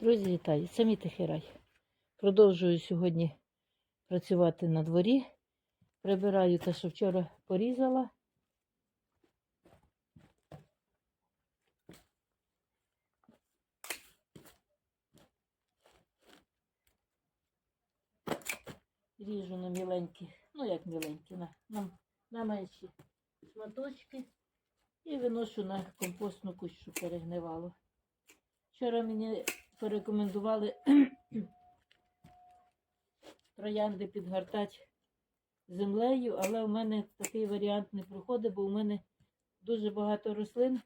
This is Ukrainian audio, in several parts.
Друзі, вітаю! Мій тихий рай. Продовжую сьогодні працювати на дворі. Прибираю те, що вчора порізала. Ріжу на міленькі, ну як міленькі, на, на, на менші шматочки і виношу на компостну кущу, перегнивало. Вчора мені порекомендували троянди підгортати землею, але у мене такий варіант не проходить, бо у мене дуже багато рослин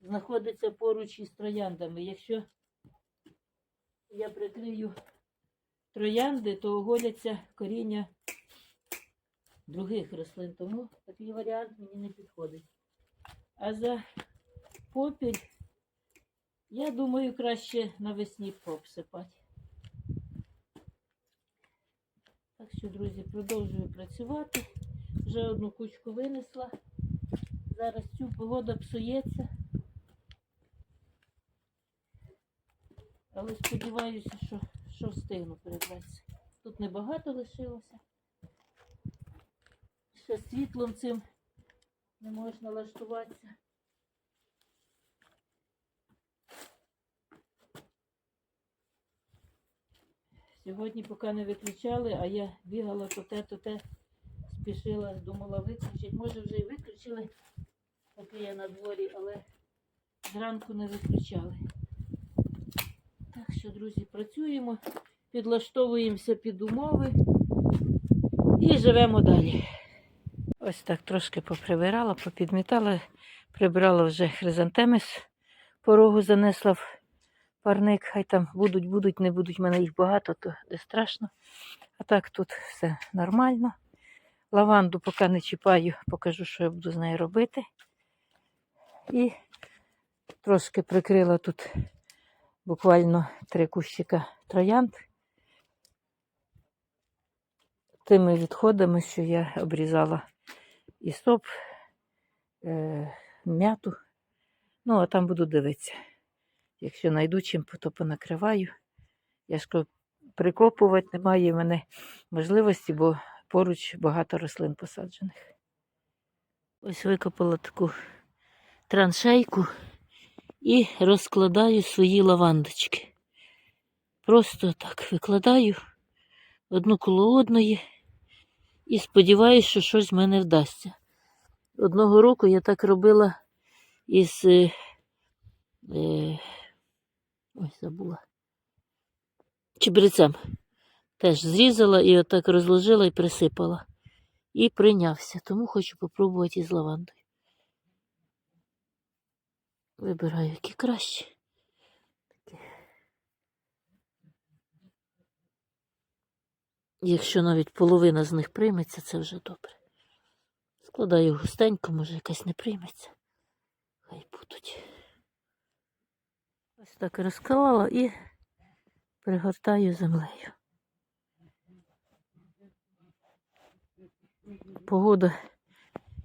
знаходиться поруч із трояндами. Якщо я прикрию троянди, то оголяться коріння других рослин, тому такий варіант мені не підходить. А за попіль я думаю, краще навесні обсипати. Так що, друзі, продовжую працювати. Вже одну кучку винесла. Зараз цю погода псується. Але сподіваюся, що, що встигну перебратися. Тут небагато лишилося. Ще світлом цим не можна лаштуватися. Сьогодні поки не виключали, а я бігала то те, то те, спішила, думала виключити. Може вже і виключили, поки я на дворі, але зранку не виключали. Так що, друзі, працюємо, підлаштовуємося під умови і живемо далі. Ось так трошки поприбирала, попідмітала, прибрала вже хризантеми з порогу занесла парник, хай там будуть, будуть, не будуть, в мене їх багато, то не страшно. А так тут все нормально. Лаванду поки не чіпаю, покажу, що я буду з нею робити. І трошки прикрила тут буквально три кущика троянд. Тими відходами, що я обрізала і соп, е, м'яту. Ну, а там буду дивитися. Якщо знайду чим, то понакриваю. Я ж прикопувати немає в мене можливості, бо поруч багато рослин посаджених. Ось викопала таку траншейку і розкладаю свої лавандочки. Просто так викладаю одну коло одної і сподіваюся, що щось в мене вдасться. Одного року я так робила із. Е, е, Ой, забула. Чебрецем. Теж зрізала і отак розложила і присипала. І прийнявся. Тому хочу попробувати із лавандою. Вибираю, які. Такі. Якщо навіть половина з них прийметься, це вже добре. Складаю густенько, може якась не прийметься. Хай будуть. Ось так розклала і пригортаю землею. Погода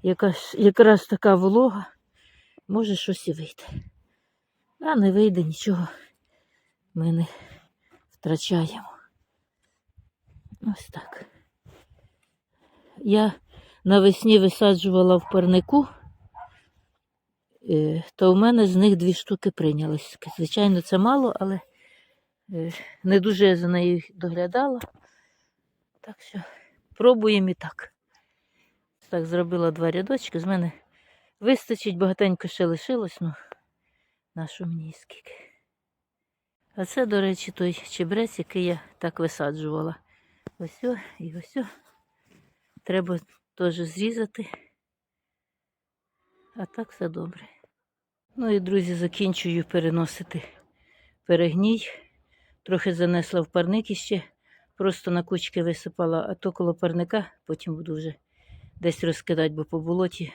яка ж, якраз така волога, може щось і вийде. А не вийде нічого, ми не втрачаємо. Ось так. Я навесні висаджувала в парнику. Е, то в мене з них дві штуки прийнялись. Звичайно, це мало, але е, не дуже я за нею доглядала. Так що пробуємо і так. Так, зробила два рядочки. З мене вистачить, багатенько ще лишилось, ну нашу мені скільки. А це, до речі, той чебрець, який я так висаджувала. Ось о, і ось. о. Треба теж зрізати. А так все добре. Ну і, друзі, закінчую переносити перегній. Трохи занесла в парник іще, просто на кучки висипала, а то коло парника, потім буду вже десь розкидати, бо по болоті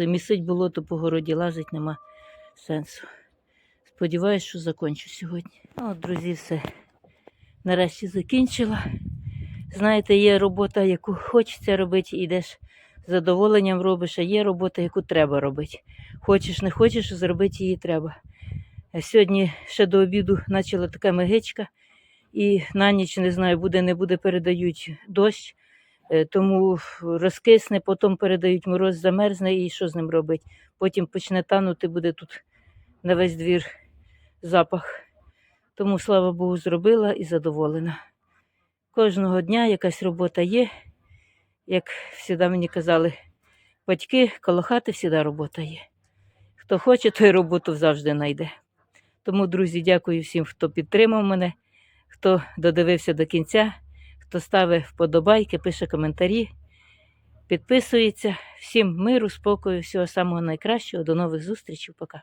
місить болото по городі лазить, нема сенсу. Сподіваюсь, що закінчу сьогодні. Ну, от, друзі, все. Нарешті закінчила. Знаєте, є робота, яку хочеться робити, і йдеш задоволенням робиш, а є робота, яку треба робити. Хочеш, не хочеш, зробити її треба. Е, Сьогодні ще до обіду почала така мегичка, і на ніч не знаю, буде, не буде, передають дощ, Е, тому розкисне, потім передають мороз, замерзне і що з ним робить. Потім почне танути, буде тут на весь двір запах. Тому, слава Богу, зробила і задоволена. Кожного дня якась робота є. Як завжди мені казали, батьки, коло хати завжди робота є. Хто хоче, той роботу завжди знайде. Тому, друзі, дякую всім, хто підтримав мене, хто додивився до кінця, хто ставить вподобайки, пише коментарі, підписується. Всім миру, спокою, всього самого найкращого. До нових зустрічей. Пока.